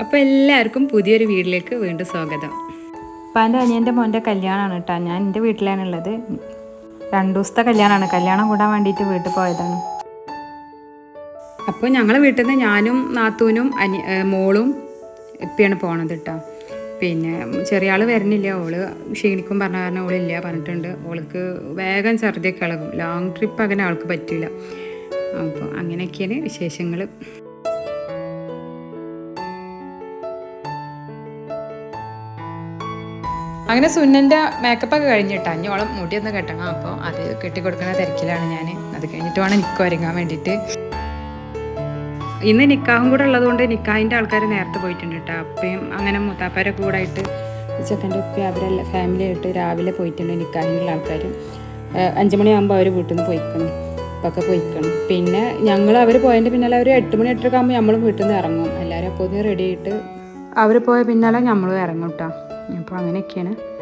അപ്പോൾ എല്ലാവർക്കും പുതിയൊരു വീട്ടിലേക്ക് വീണ്ടും സ്വാഗതം. അപ്പം എന്റെ അനിയന്റെ മോന്റെ കല്യാണമാണ് കേട്ടോ ഞാൻ എന്റെ വീട്ടിലാണുള്ളത് രണ്ടു ദിവസത്തെ കല്യാണമാണ് കല്യാണം കൂടാൻ വേണ്ടിയിട്ട് വീട്ടിൽ പോയതാണ്. അപ്പോൾ ഞങ്ങളെ വീട്ടിൽ നിന്ന് ഞാനും നാത്തൂനും അനി മോളും ഇപ്പിയാണ് പോണത് കേട്ടോ പിന്നെ ചെറിയ ആൾ വരുന്നില്ല ഓൾ ക്ഷീണിക്കും പറഞ്ഞ കാരണം ഓളില്ല പറഞ്ഞിട്ടുണ്ട്. ഓൾക്ക് വേഗം ഛർദിയൊക്കെ ഇളകും. ലോങ് ട്രിപ്പ് അങ്ങനെ ആൾക്ക് പറ്റില്ല അപ്പോൾ അങ്ങനെയൊക്കെയാണ് വിശേഷങ്ങൾ അങ്ങനെ സുന്നന്റെ മേക്കപ്പൊക്കെ കഴിഞ്ഞിട്ടാ. മുടി ഒന്ന് കെട്ടണം. അപ്പോൾ അത് കെട്ടിക്കൊടുക്കുന്ന തിരക്കിലാണ് ഞാൻ അത് കഴിഞ്ഞിട്ട് വേണം നിൽക്കുക ഒരുങ്ങാൻ വേണ്ടിയിട്ട് ഇന്ന് നിക്കാഹും കൂടെ ഉള്ളതുകൊണ്ട് നിക്കാഹിന്റെ ആൾക്കാർ നേരത്തെ പോയിട്ടുണ്ട് കേട്ടോ അപ്പയും അങ്ങനെ മുത്താപ്പാരെ കൂടെ ആയിട്ട് ചെക്കന്റെ ഉപ്പയും അവരെല്ലാം ഫാമിലി ആയിട്ട് രാവിലെ പോയിട്ടുണ്ട് നിക്കാഹിനുള്ള ആൾക്കാർ അഞ്ച് മണിയാകുമ്പോൾ അവർ വീട്ടിൽ നിന്ന് പോയിക്കണം. ഇപ്പൊക്കെ പോയിക്കണം. പിന്നെ ഞങ്ങൾ അവർ പോയതിന്റെ പിന്നാലെ അവർ എട്ട് മണി എട്ടരക്കാകുമ്പോൾ നമ്മളും വീട്ടിൽ നിന്ന് ഇറങ്ങും എല്ലാവരും അപ്പോൾ റെഡി ആയിട്ട് അവർ പോയ പിന്നാലെ നമ്മളും ഇറങ്ങും കേട്ടോ അപ്പോൾ അങ്ങനെയൊക്കെയാണ്.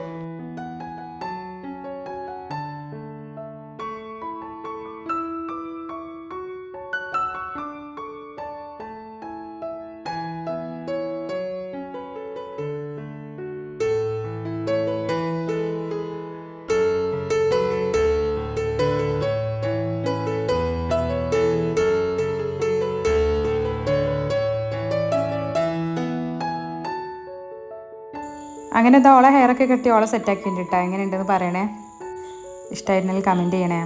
അങ്ങനെ ഇതാ ഓളെ ഹെയറൊക്കെ കെട്ടി ഓളെ സെറ്റാക്കിയിട്ടുണ്ട് കേട്ടോ എങ്ങനെയുണ്ടെന്ന് പറയണേ? ഇഷ്ടമായിരുന്നെങ്കിൽ കമന്റ് ചെയ്യണേ.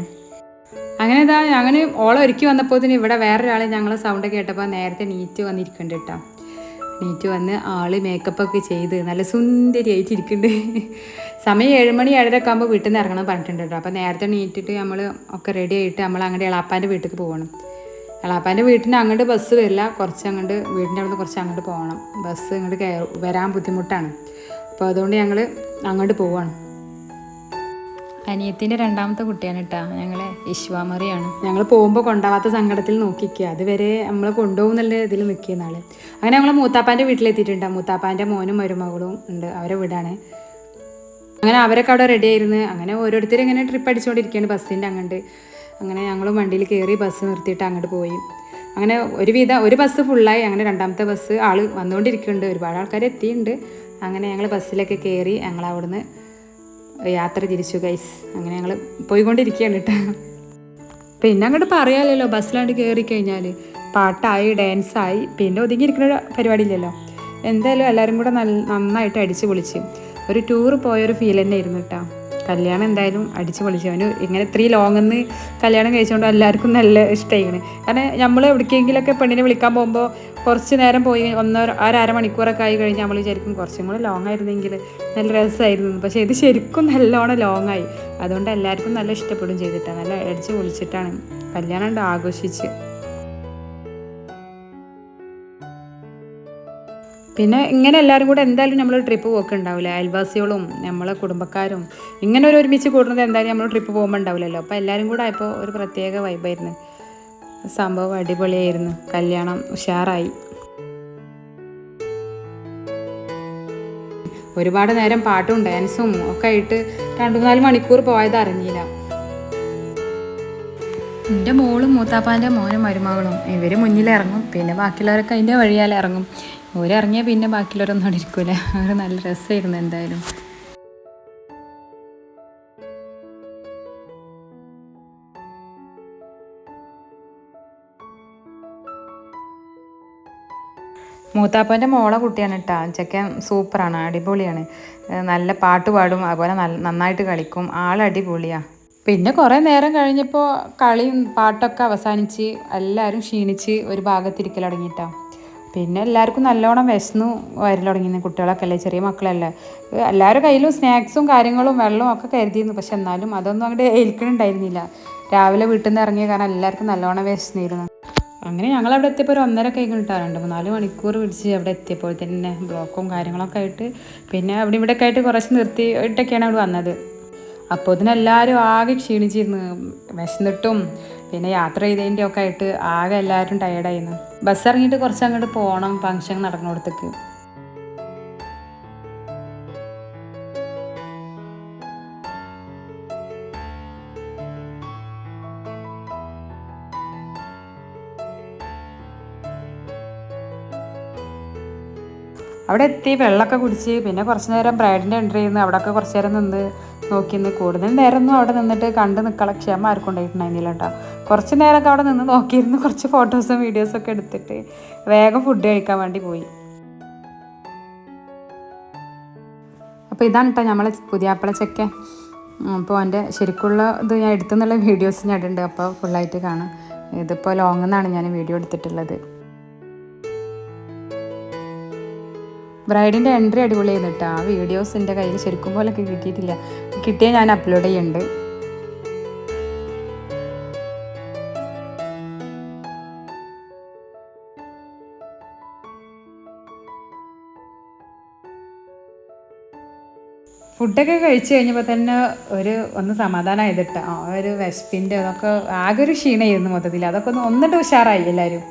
അങ്ങനെ ഇതാ അങ്ങനെ ഓളെ ഒരുക്കി വന്നപ്പോൾ തന്നെ ഇവിടെ വേറൊരാൾ ഞങ്ങളെ സൗണ്ട് കേട്ടപ്പോൾ നേരത്തെ നീറ്റ് വന്നിരിക്കുന്നുണ്ട് കേട്ടോ നീറ്റ് വന്ന് ആൾ മേക്കപ്പൊക്കെ ചെയ്ത് നല്ല സുന്ദരിയായിട്ട് ഇരിക്കുന്നുണ്ട് സമയം ഏഴ് മണി ഏഴര ഒക്കെ ആകുമ്പോൾ വീട്ടിൽ നിന്ന് ഇറങ്ങണം പറഞ്ഞിട്ടുണ്ട് കേട്ടോ അപ്പോൾ നേരത്തെ നീറ്റിട്ട് നമ്മൾ ഒക്കെ റെഡി ആയിട്ട് നമ്മൾ അങ്ങോട്ട് എളാപ്പാന്റെ വീട്ടിലേക്ക് പോകണം. എളാപ്പാന്റെ വീട്ടിന് അങ്ങോട്ട് ബസ് വരില്ല. കുറച്ച് അങ്ങോട്ട് വീടിന്റെ അവിടെ നിന്ന് കുറച്ച് അങ്ങോട്ട് പോകണം. ബസ് ഇങ്ങോട്ട് കയറും വരാൻ ബുദ്ധിമുട്ടാണ്. അപ്പോൾ അതുകൊണ്ട് ഞങ്ങൾ അങ്ങോട്ട് പോവാണ്. അനിയത്തിന്റെ രണ്ടാമത്തെ കുട്ടിയാണ് കേട്ടോ ഞങ്ങളെ ഇശ്വാമറിയാണ് ഞങ്ങൾ പോകുമ്പോൾ കൊണ്ടാവാത്ത സങ്കടത്തിൽ നോക്കിക്കുക അതുവരെ നമ്മൾ കൊണ്ടുപോകുന്നുള്ള ഇതിൽ നിൽക്കുന്ന നാൾ. അങ്ങനെ ഞങ്ങൾ മൂത്താപ്പാന്റെ വീട്ടിലെത്തിയിട്ടുണ്ട്. മൂത്താപ്പാന്റെ മോനും മരുമകളും ഉണ്ട്. അവരെ വീടാണ്. അങ്ങനെ അവരൊക്കെ അവിടെ റെഡി ആയിരുന്നു. അങ്ങനെ ഓരോരുത്തർ ഇങ്ങനെ ട്രിപ്പ് അടിച്ചുകൊണ്ടിരിക്കുകയാണ് ബസ്സിന്റെ അങ്ങോട്ട്. അങ്ങനെ ഞങ്ങളും വണ്ടിയിൽ കയറി ബസ് നിർത്തിയിട്ട് അങ്ങോട്ട് പോയി. അങ്ങനെ ഒരുവിധം ഒരു ബസ് ഫുള്ളായി അങ്ങനെ രണ്ടാമത്തെ ബസ് ആൾ വന്നുകൊണ്ടിരിക്കുന്നുണ്ട്. ഒരുപാട് ആൾക്കാർ എത്തിയിട്ടുണ്ട്. അങ്ങനെ ഞങ്ങൾ ബസ്സിലൊക്കെ കയറി ഞങ്ങൾ അവിടുന്ന് യാത്ര തിരിച്ചു ഗൈസ് അങ്ങനെ ഞങ്ങൾ പോയിക്കൊണ്ടിരിക്കുകയാണ് കേട്ടോ. പിന്നെ അങ്ങോട്ട് പറയാമല്ലോ ബസ്സിലാണ്ട് കയറി കഴിഞ്ഞാൽ പാട്ടായി ഡാൻസായി പിന്നെ ഒതുങ്ങിയിരിക്കുന്ന പരിപാടിയില്ലല്ലോ എന്തായാലും എല്ലാവരും കൂടെ നല്ല നന്നായിട്ട് അടിച്ച് പൊളിച്ച്. ഒരു ടൂർ പോയൊരു ഫീൽ തന്നെ ആയിരുന്നു കേട്ടോ. കല്യാണം എന്തായാലും അടിച്ച് പൊളിച്ചു. അവന് ഇങ്ങനെ ഇത്രയും ലോങ്ങെന്ന് കല്യാണം കഴിച്ചുകൊണ്ട് എല്ലാവർക്കും നല്ല ഇഷ്ടമായിരുന്നു കാരണം നമ്മൾ എവിടേക്കെങ്കിലൊക്കെ പെണ്ണിനെ വിളിക്കാൻ പോകുമ്പോൾ കുറച്ച് നേരം പോയി ഒന്നോ ഒരു അരമണിക്കൂറൊക്കെ ആയി കഴിഞ്ഞാൽ നമ്മൾ വിചാരിക്കും കുറച്ചും കൂടെ ലോങ് ആയിരുന്നെങ്കിൽ നല്ല രസമായിരുന്നു. പക്ഷേ ഇത് ശരിക്കും നല്ലോണം ലോങ് ആയി. അതുകൊണ്ട് എല്ലാവർക്കും നല്ല ഇഷ്ടപ്പെടും ചെയ്തിട്ടാണ് നല്ല അടിച്ച് പൊളിച്ചിട്ടാണ്. കല്യാണം ഉണ്ട് ആഘോഷിച്ച്. പിന്നെ ഇങ്ങനെ എല്ലാവരും കൂടെ എന്തായാലും നമ്മൾ ട്രിപ്പ് പോക്ക് ഉണ്ടാവില്ല? അയൽവാസികളും നമ്മളെ കുടുംബക്കാരും. ഇങ്ങനെ ഒരു ഒരുമിച്ച് കൂടുന്നത് എന്തായാലും നമ്മൾ ട്രിപ്പ് പോകുമ്പോൾ ഉണ്ടാവില്ലല്ലോ. അപ്പോൾ എല്ലാവരും കൂടെ ആയപ്പോൾ ഒരു പ്രത്യേക വൈബായിരുന്നു സംഭവം അടിപൊളിയായിരുന്നു. കല്യാണം ഉഷാറായി. ഒരുപാട് നേരം പാട്ടും ഡാൻസും ഒക്കെ ആയിട്ട് രണ്ടു നാല് മണിക്കൂർ പോയത് അറിഞ്ഞില്ല. എന്റെ മോളും മൂത്താപ്പാന്റെ മോനും മരുമകളും ഇവർ മുന്നിലിറങ്ങും. പിന്നെ ബാക്കിയുള്ളവരൊക്കെ അതിന്റെ വഴിയാൽ ഇറങ്ങും. ഓരിറങ്ങിയാൽ പിന്നെ ബാക്കിയുള്ളവരൊന്നും അവിടെ ഇരിക്കൂല. അവർ നല്ല രസമായിരുന്നു എന്തായാലും. മൂത്താപ്പന്റെ മോളെ കുട്ടിയാണ് കേട്ടോ ചെക്കൻ സൂപ്പറാണ് അടിപൊളിയാണ്. നല്ല പാട്ട് പാടും അതുപോലെ നല്ല നന്നായിട്ട് കളിക്കും. ആളടിപൊളിയാണ് പിന്നെ കുറേ നേരം കഴിഞ്ഞപ്പോൾ കളിയും പാട്ടൊക്കെ അവസാനിച്ച് എല്ലാവരും ക്ഷീണിച്ച് ഒരു ഭാഗത്തിരിക്കൽ തുടങ്ങിയിട്ടാ പിന്നെ എല്ലാവർക്കും നല്ലോണം വിശന്നു വരലടങ്ങിയിരുന്നു കുട്ടികളൊക്കെ അല്ലേ ചെറിയ മക്കളല്ലേ. എല്ലാവരും കയ്യിലും സ്നാക്സും കാര്യങ്ങളും വെള്ളവും ഒക്കെ കരുതിയിരുന്നു. പക്ഷെ എന്നാലും അതൊന്നും അങ്ങോട്ട് ഏൽക്കണുണ്ടായിരുന്നില്ല. രാവിലെ വീട്ടിൽ നിന്ന് ഇറങ്ങിയ കാരണം എല്ലാവർക്കും നല്ലോണം വിശന്നിരുന്നു. അങ്ങനെ ഞങ്ങൾ അവിടെ എത്തിയപ്പോൾ ഒരു ഒന്നര കൈ കിട്ടാ രണ്ട് മൂന്നാൽ മണിക്കൂർ പിടിച്ച് അവിടെ എത്തിയപ്പോൾ തന്നെ ബ്ലോക്കും കാര്യങ്ങളൊക്കെ ആയിട്ട് പിന്നെ അവിടെ ഇവിടെ ഒക്കെ ആയിട്ട് കുറച്ച് നിർത്തി ഇട്ടൊക്കെയാണ് അവിടെ വന്നത്. അപ്പോൾ ഇതിനെല്ലാവരും ആകെ ക്ഷീണിച്ചിരുന്നു വിശന്നിട്ടും പിന്നെ യാത്ര ചെയ്തതിന്റെ ഒക്കെ ആയിട്ട് ആകെ എല്ലാവരും ടയേർഡായിരുന്നു ബസ് ഇറങ്ങിയിട്ട് കുറച്ച് അങ്ങോട്ട് പോകണം ഫംഗ്ഷൻ നടക്കുന്നിടത്തേക്ക് അവിടെ എത്തി വെള്ളമൊക്കെ കുടിച്ച് പിന്നെ കുറച്ച് നേരം ബ്രൈഡിന്റെ എൻട്രി ചെയ്യുന്നു അവിടെയൊക്കെ കുറച്ച് നേരം നിന്ന് നോക്കി നിന്ന് കൂടുതൽ നേരമൊന്നും അവിടെ നിന്നിട്ട് കണ്ട് നിൽക്കാനുള്ള ക്ഷമ ആർക്കും ഉണ്ടായിട്ടുണ്ടായിരുന്നില്ല കേട്ടോ. കുറച്ച് നേരമൊക്കെ അവിടെ നിന്ന് നോക്കിയിരുന്നു കുറച്ച് ഫോട്ടോസും വീഡിയോസും ഒക്കെ എടുത്തിട്ട് വേഗം ഫുഡ് കഴിക്കാൻ വേണ്ടി പോയി. അപ്പോൾ ഇതാണ് കേട്ടോ നമ്മളെ പുതിയാപ്പിള ചെക്കൻ. അപ്പോൾ എന്റെ ശരിക്കുള്ള ഇത് ഞാൻ എടുത്തെന്നുള്ള വീഡിയോസ് ഞാൻ ഇടുന്നുണ്ട്. അപ്പോൾ ഫുള്ളായിട്ട് കാണാം. ഇതിപ്പോൾ ലോങ്ങിൽ നിന്നാണ് ഞാൻ വീഡിയോ എടുത്തിട്ടുള്ളത്. ബ്രൈഡിന്റെ എൻട്രി അടിപൊളിയായിരുന്നു കേട്ടോ ആ വീഡിയോസ് എന്റെ കയ്യിൽ ശരിക്കും പോലൊക്കെ കിട്ടിയിട്ടില്ല. കിട്ടിയാൽ ഞാൻ അപ്ലോഡ് ചെയ്യുന്നുണ്ട് ഫുഡൊക്കെ കഴിച്ച് കഴിഞ്ഞപ്പോൾ തന്നെ ഒരു ഒന്ന് സമാധാനമായതിട്ട ആ ഒരു വിശപ്പിന്റെ അതൊക്കെ ആകെ ഒരു ക്ഷീണമായിരുന്നു മൊത്തത്തിൽ അതൊക്കെ ഒന്ന് ഒന്നിട്ട് ഉഷാറായി എല്ലാവരും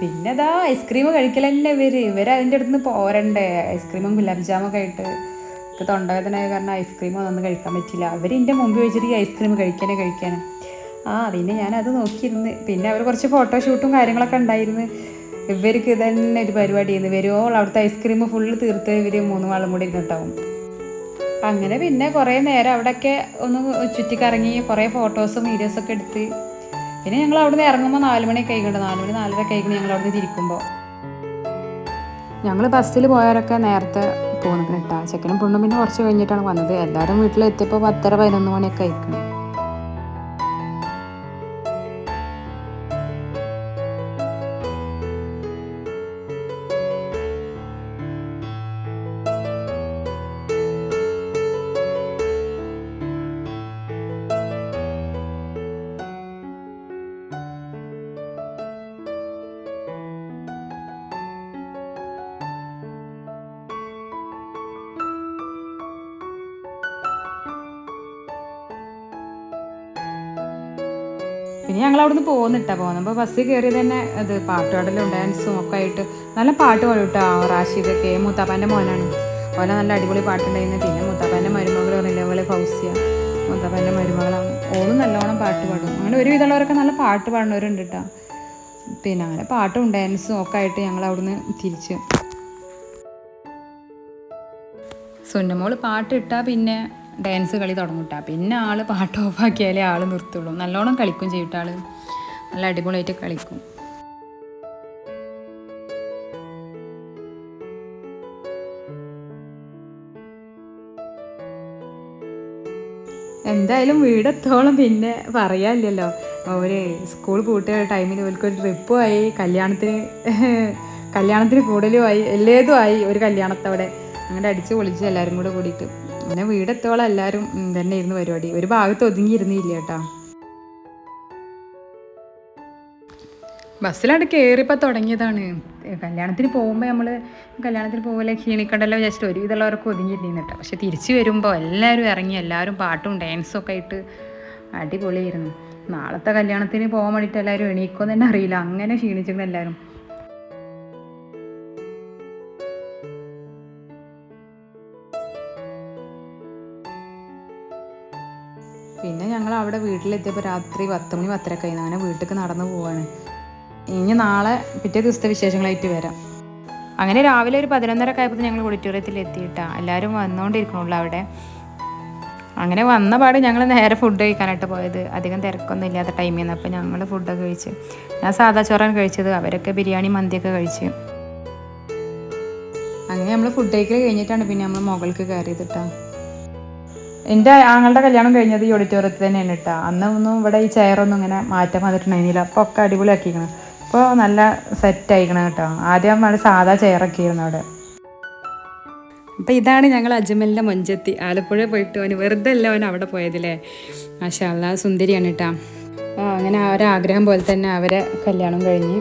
പിന്നെ അതാ ഐസ്ക്രീം കഴിക്കലല്ലേ ഇവർ ഇവർ അതിന്റെ അടുത്ത് നിന്ന് പോരണ്ടേ. ഐസ്ക്രീമും ഗുലാബ് ജാമൊക്കെ ആയിട്ട് എനിക്ക് തൊണ്ടവേദന ആയ കാരണം ഐസ്ക്രീം ഒന്നും കഴിക്കാൻ പറ്റില്ല അവർ എന്റെ മുമ്പ് വെച്ചിട്ട് ഈ ഐസ്ക്രീം കഴിക്കാനേ കഴിക്കാനും. ആ പിന്നെ ഞാനത് നോക്കിയിരുന്ന്. പിന്നെ അവർ കുറച്ച് ഫോട്ടോഷൂട്ടും കാര്യങ്ങളൊക്കെ ഉണ്ടായിരുന്നു. ഇവർക്ക് ഇതന്നെ ഒരു പരിപാടിയായിരുന്നു. വരുമോൾ അവിടുത്തെ ഐസ്ക്രീം ഫുള്ള് തീർത്ത് ഇവർ മൂന്ന് വാളും കൂടി ഇരുന്നിട്ടാവും അങ്ങനെ പിന്നെ കുറേ നേരം അവിടെയൊക്കെ ഒന്ന് ചുറ്റിക്കറങ്ങി കുറേ ഫോട്ടോസും വീഡിയോസൊക്കെ എടുത്ത്. പിന്നെ ഞങ്ങൾ അവിടുന്ന് ഇറങ്ങുമ്പോൾ നാല് മണിയൊക്കെ ആയിക്കൊണ്ട് നാല് മണി നാലര കഴിക്കണം ഞങ്ങൾ അവിടുന്ന് തിരിക്കുമ്പോൾ ഞങ്ങൾ ബസ്സിൽ പോയവരൊക്കെ നേരത്തെ പോകുന്നു കേട്ടോ ചെക്കനും പെണ്ണും പിന്നെ കുറച്ച് കഴിഞ്ഞിട്ടാണ് വന്നത്. എല്ലാവരും വീട്ടിലെത്തിയപ്പോൾ പത്തര പതിനൊന്ന് മണിയൊക്കെ ആയിക്കണം. പിന്നെ ഞങ്ങൾ അവിടുന്ന് പോകുന്നിട്ടാ പോകുന്നപ്പോൾ ബസ്സിൽ കയറി തന്നെ അത് പാട്ടുപാടലും ഡാൻസും ഒക്കെ ആയിട്ട് നല്ല പാട്ട് പാടും കേട്ടോ റാഷിദൊക്കെ മൂത്താപ്പാന്റെ മോനാണ്. ഓല നല്ല അടിപൊളി പാട്ടുണ്ടായിരുന്നു. പിന്നെ മൂത്താപ്പാന്റെ മരുമകൾ പറഞ്ഞില്ല അവളെ ഫൗസിയ. മൂത്താപ്പാന്റെ മരുമകളാണ്. ഓളും നല്ലോണം പാട്ട് പാടും. അങ്ങനെ ഒരുവിധമുള്ളവരൊക്കെ നല്ല പാട്ട് പാടുന്നവരുണ്ട് കേട്ടോ പിന്നെ അങ്ങനെ പാട്ടും ഡാൻസും ഒക്കെ ആയിട്ട് ഞങ്ങൾ അവിടുന്ന് തിരിച്ചു. സുന്നമോൾ പാട്ട് ഇട്ടാൽ പിന്നെ ഡാൻസ് കളി തുടങ്ങൂട്ടാ. പിന്നെ ആൾ പാട്ട് ഓഫാക്കിയാലേ ആൾ നിർത്തുള്ളൂ. നല്ലോണം കളിക്കും ചെയ്തിട്ട് ആൾ നല്ല അടിപൊളിയായിട്ട് കളിക്കും. എന്തായാലും വീടെത്തോളം പിന്നെ പറയാനില്ലല്ലോ. ഒരു സ്കൂൾ പൂട്ടിയ ടൈമിൽ ഒരു ട്രിപ്പും ആയി. കല്യാണത്തിന് കല്യാണത്തിന് കൂടുതലുമായി എല്ലേതും ആയി ഒരു കല്യാണത്തവിടെ. അങ്ങനെ അടിച്ച് പൊളിച്ച് എല്ലാവരും കൂടെ കൂടിയിട്ട്. അങ്ങനെ വീടെത്തോളം എല്ലാവരും തന്നെ ഇരുന്ന് പരിപാടി. ഒരു ഭാഗത്ത് ഒതുങ്ങിയിരുന്നില്ല കേട്ടോ. ബസ്സിലവിടെ കയറിയപ്പോൾ തുടങ്ങിയതാണ്. കല്യാണത്തിന് പോകുമ്പോൾ നമ്മൾ കല്യാണത്തിന് പോകലെ ക്ഷീണിക്കണ്ടല്ലോ ജസ്റ്റ് ഒരുവിധമുള്ളവർക്ക് ഒതുങ്ങിയിരുന്നില്ല കേട്ടോ. പക്ഷെ തിരിച്ചു വരുമ്പോൾ എല്ലാവരും ഇറങ്ങി എല്ലാവരും പാട്ടും ഡാൻസും ഒക്കെ ആയിട്ട് അടിപൊളിയായിരുന്നു. നാളത്തെ കല്യാണത്തിന് പോകാൻ വേണ്ടിയിട്ട് എല്ലാവരും എണീക്കുമെന്ന് തന്നെ അറിയില്ല. അങ്ങനെ ക്ഷീണിച്ചിരുന്നു എല്ലാവരും. പിന്നെ ഞങ്ങൾ അവിടെ വീട്ടിലെത്തിയപ്പോൾ രാത്രി പത്ത് മണി പത്തര കഴിഞ്ഞു അങ്ങനെ വീട്ടിലേക്ക് നടന്നു പോവാണ്. ഇനി നാളെ പിറ്റേ ദിവസത്തെ വിശേഷങ്ങളായിട്ട് വരാം. അങ്ങനെ രാവിലെ ഒരു പതിനൊന്നര ആയപ്പോൾ ഞങ്ങൾ ഓഡിറ്റോറിയത്തിൽ എത്തിയിട്ടാണ് എല്ലാവരും വന്നുകൊണ്ടിരിക്കണുള്ളൂ അവിടെ. അങ്ങനെ വന്ന പാട് ഞങ്ങൾ നേരെ ഫുഡ് കഴിക്കാനായിട്ട് പോയത്. അധികം തിരക്കൊന്നും ഇല്ലാത്ത ടൈമിൽ നിന്ന് അപ്പോൾ ഞങ്ങൾ ഫുഡൊക്കെ കഴിച്ച്. ഞാൻ സാദാ ചോറാണ് കഴിച്ചത്. അവരൊക്കെ ബിരിയാണി മന്തിയൊക്കെ കഴിച്ച്. അങ്ങനെ നമ്മൾ ഫുഡ് കഴിക്കൽ കഴിഞ്ഞിട്ടാണ് പിന്നെ നമ്മൾ മുകൾക്ക് കയറിയത് കേട്ടോ എന്റെ ആങ്ങളുടെ കല്യാണം കഴിഞ്ഞത് ഈ ഓഡിറ്റോറിയത്തിൽ തന്നെയാണ് കേട്ടോ. അന്ന് ഒന്നും ഇവിടെ ഈ ചെയറൊന്നും ഇങ്ങനെ മാറ്റം വന്നിട്ടുണ്ടായിരുന്നില്ല. അപ്പോൾ ഒക്കെ അടിപൊളിയാക്കിക്കണം ഇപ്പോൾ നല്ല സെറ്റ് ആയിക്കണം കേട്ടോ. ആദ്യം നമ്മൾ സാധാ ചെയറൊക്കെ ആയിരുന്നു അവിടെ. അപ്പം ഇതാണ് ഞങ്ങൾ അജ്മലിന്റെ മൊഞ്ചത്തി. ആലപ്പുഴ പോയിട്ട് അവന് വെറുതെ അല്ല അവൻ അവിടെ പോയതില്ലേ മാഷാ അല്ലാ സുന്ദരിയാണ് കേട്ടോ. അങ്ങനെ ആ ഒരാഗ്രഹം പോലെ തന്നെ അവരെ കല്യാണം കഴിഞ്ഞ്.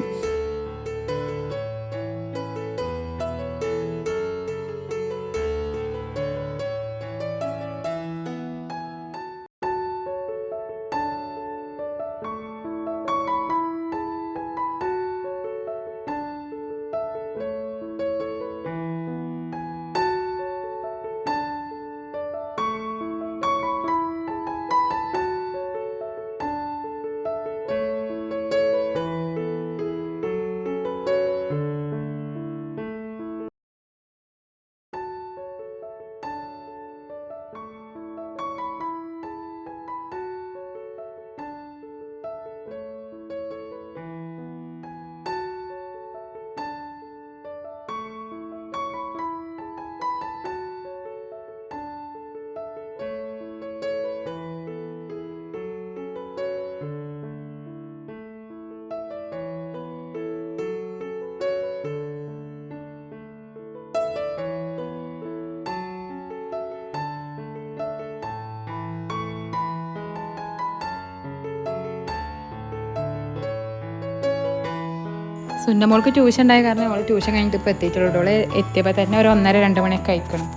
സുന്നമോൾക്ക് ട്യൂഷൻ ഉണ്ടായ കാരണം അവൾ ട്യൂഷൻ കഴിഞ്ഞിട്ട് ഇപ്പോൾ എത്തിയിട്ടുള്ളൂ. അവൾ എത്തിയപ്പോൾ തന്നെ ഒരു ഒന്നര രണ്ട് മണിയൊക്കെ അയക്കണം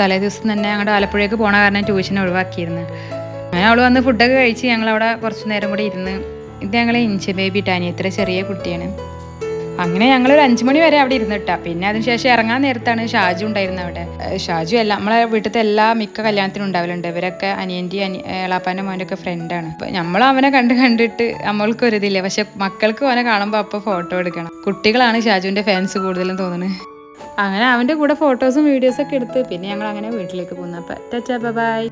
തലേ ദിവസം തന്നെ ഞങ്ങളുടെ ആലപ്പുഴയ്ക്ക് പോണ കാരണം ട്യൂഷൻ ഒഴിവാക്കിയിരുന്നു. അങ്ങനെ അവൾ വന്ന് ഫുഡൊക്കെ കഴിച്ച് ഞങ്ങളവിടെ കുറച്ച് നേരം കൂടി ഇരുന്ന് ഇത് ഞങ്ങളെ ഇഞ്ചി ബേബി ടാനി ഇത്ര ചെറിയ കുട്ടിയാണ്. അങ്ങനെ ഞങ്ങൾ ഒരു അഞ്ചു മണി വരെ അവിടെ ഇരുന്നിട്ടാ. പിന്നെ അതിനുശേഷം ഇറങ്ങാൻ നേരത്താണ് ഷാജു ഉണ്ടായിരുന്നത് അവിടെ. ഷാജു അല്ല നമ്മളെ വീട്ടിലത്തെ എല്ലാ മിക്ക കല്യാണത്തിനും ഉണ്ടാവലുണ്ട്. ഇവരൊക്കെ അനിയന്റെ അനി ഏളാപ്പാന്റെ മോന്റെ ഒക്കെ ഫ്രണ്ടാണ് അപ്പം നമ്മൾ അവനെ കണ്ട് കണ്ടിട്ട് നമ്മൾക്ക് ഒരു ഇതില്ല. പക്ഷെ മക്കൾക്ക് അവനെ കാണുമ്പോൾ അപ്പോൾ ഫോട്ടോ എടുക്കണം. കുട്ടികളാണ് ഷാജുവിന്റെ ഫാൻസ് കൂടുതലും തോന്നുന്നത്. അങ്ങനെ അവന്റെ കൂടെ ഫോട്ടോസും വീഡിയോസൊക്കെ എടുത്ത് പിന്നെ ഞങ്ങൾ അങ്ങനെ വീട്ടിലേക്ക് പോകുന്നു. അപ്പം ടച്ചാ ബൈ